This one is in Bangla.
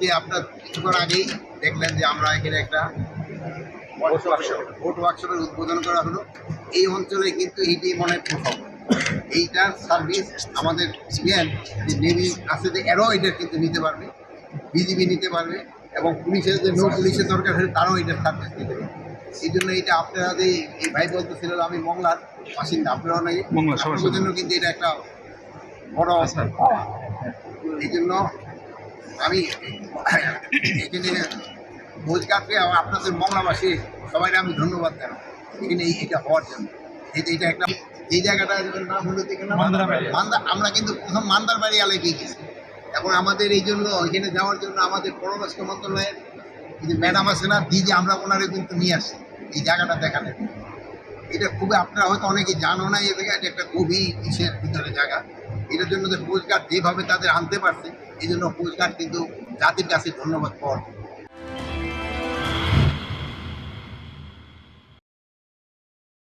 আজকে আপনার কিছুক্ষণ আগেই দেখলেন যে আমরা এখানে একটা ভোট ওয়ার্কশপের উদ্বোধন করা হলো। এই অঞ্চলে কিন্তু এইটাই মনে প্রথম। এইটার সার্ভিস আমাদের সিএন যে নেভি আছে যে এরাও এটা কিন্তু নিতে পারবে বিজিবি নিতে পারবে এবং পুলিশের যে নৌ পুলিশের দরকার হলে তারাও এটার সার্ভিস নিতে পারবে। এই জন্য এটা আপনারা যে এই ভাই বলতেছিল আমি মংলার বাসিন্দা আপনারাও নাকি? জন্য কিন্তু এটা একটা বড় এই জন্য আমি এখানে ভোজকারকে আপনাদের মংলাবাসী সবাই আমি ধন্যবাদ জানাই। এখানে এটা হওয়ার জন্য। এটা একটা এই জায়গাটা নাম হলো দেখে না মান্দা- আমরা কিন্তু প্রথম মান্দার বাড়ি এলাকায় গেছি। এখন আমাদের এই জন্য এখানে যাওয়ার জন্য আমাদের পররাষ্ট্র মন্ত্রণালয়ের যে ম্যাডাম আছে না দিদি আমরা ওনারে কিন্তু নিয়ে আসি। এই জায়গাটা দেখালেন। এটা খুবই আপনারা হয়তো অনেকে জানো না এই জায়গা এটা একটা গভীর ইসের ভিতরে জায়গা। এটার জন্য যে কোস্টগার্ড যেভাবে তাদের আনতে পারছে এই জন্য কোস্টগার্ড কিন্তু জাতির কাছে ধন্যবাদ পাওয়ার